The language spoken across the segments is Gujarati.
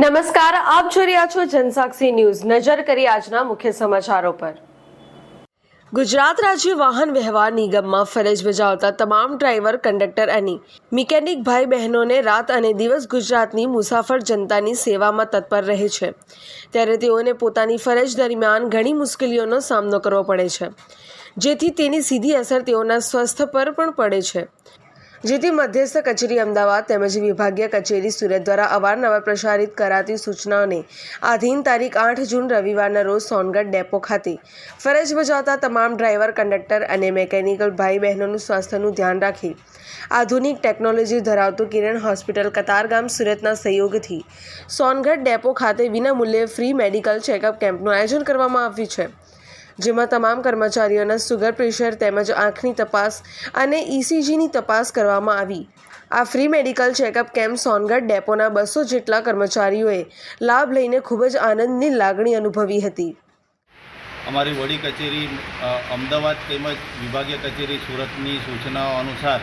નમસ્કાર, આપ જોઈ રહ્યા છો જનસાક્ષી ન્યૂઝ. નજર કરી આજના મુખ્ય સમાચારો પર. ગુજરાત રાજ્ય વાહન વ્યવહાર નિગમમાં ફરજ બજાવતા તમામ ડ્રાઈવર, કંડક્ટર અને મિકેનિક ભાઈ બહેનોને રાત અને દિવસ ગુજરાતની મુસાફર જનતાની સેવામાં તત્પર રહે છે. ત્યારે તેઓને પોતાની ફરજ દરમિયાન ઘણી મુશ્કેલીઓનો સામનો કરવો પડે છે, જેથી તેની સીધી અસર તેઓના સ્વાસ્થ્ય પર પણ પડે છે. જેથી મધ્યસ્થ કચેરી અમદાવાદ તેમજ વિભાગીય કચેરી સુરત દ્વારા અવારનવાર પ્રસારિત કરાતી સૂચનાઓને આધીન તારીખ આઠ જૂન રવિવારના રોજ સોનગઢ ડેપો ખાતે ફરજ બજાવતા તમામ ડ્રાઈવર, કંડક્ટર અને મેકેનિકલ ભાઈ બહેનોનું સ્વાસ્થ્યનું ધ્યાન રાખી આધુનિક ટેકનોલોજી ધરાવતું કિરણ હોસ્પિટલ કતારગામ સુરતના સહયોગથી સોનગઢ ડેપો ખાતે વિનામૂલ્યે ફ્રી મેડિકલ ચેકઅપ કેમ્પનું આયોજન કરવામાં આવ્યું છે. જેમાં તમામ કર્મચારીઓના સુગર પ્રેશર તેમજ આંખની તપાસ અને ઇસીજીની તપાસ કરવામાં આવી. આ free medical checkup camp Songadh ડેપોના બસો જેટલા કર્મચારીઓએ લાભ લઈને ખૂબ જ આનંદની લાગણી અનુભવી હતી. અમારી વડી કચેરી અમદાવાદ તેમજ વિભાગીય કચેરી સુરતની સૂચનાઓ અનુસાર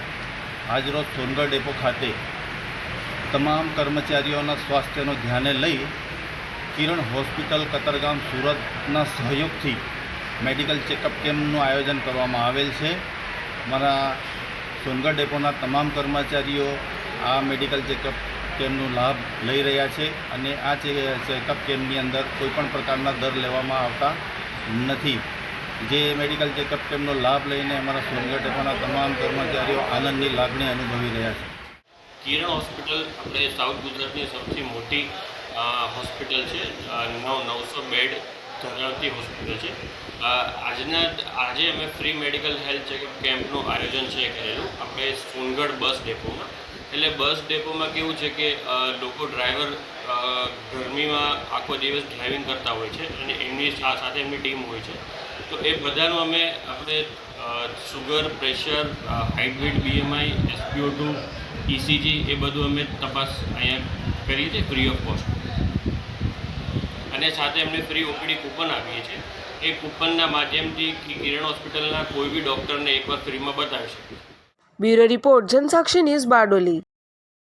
આજરોજ સોનગઢ ડેપો ખાતે તમામ કર્મચારીઓના સ્વાસ્થ્યનો ધ્યાને લઈ કિરણ હોસ્પિટલ, કતરગામ, સુરતના સહયોગથી મેડિકલ ચેકઅપ કેમ્પનું આયોજન કરવામાં આવેલ છે. મારા સોનગઢ ડેપોના તમામ કર્મચારીઓ આ મેડિકલ ચેકઅપ કેમ્પનો લાભ લઈ રહ્યા છે અને આ ચેકઅપ કેમ્પની અંદર કોઈપણ પ્રકારના દર લેવામાં આવતા નથી. જે મેડિકલ ચેકઅપ કેમ્પનો લાભ લઈને અમારા સોનગઢ ડેપોના તમામ કર્મચારીઓ આનંદની લાગણી અનુભવી રહ્યા છે. કિરણ હોસ્પિટલ આપણે સાઉથ ગુજરાતની સૌથી મોટી હોસ્પિટલ છે. નવ, નવસો બેડ ધરાવતી હોસ્પિટલ છે. આજના, આજે અમે ફ્રી મેડિકલ હેલ્થ ચેકઅપ કેમ્પનું આયોજન છે કરેલું. આપણે સોનગઢ બસ ડેપોમાં. એટલે બસ ડેપોમાં કેવું છે કે લોકો ડ્રાઈવર ગરમીમાં આખો દિવસ ડ્રાઇવિંગ કરતા હોય છે અને એમની સાથે એમની ટીમ હોય છે. તો એ બધાનું અમે, આપણે sugar, pressure height BMI SPO two ECG E એ બધું અમે તપાસ અહીંયા કરીએ છીએ ફ્રી ઓફ કોસ્ટ. અને સાથે એમને ફ્રી ઓપીડી કૂપન આપીએ છીએ. એ કૂપનના માધ્યમથી કિરણ હોસ્પિટલના કોઈ બી ડૉક્ટરને એકવાર ફ્રીમાં બતાવી શકે bureau report Jansakshi news Bardoli.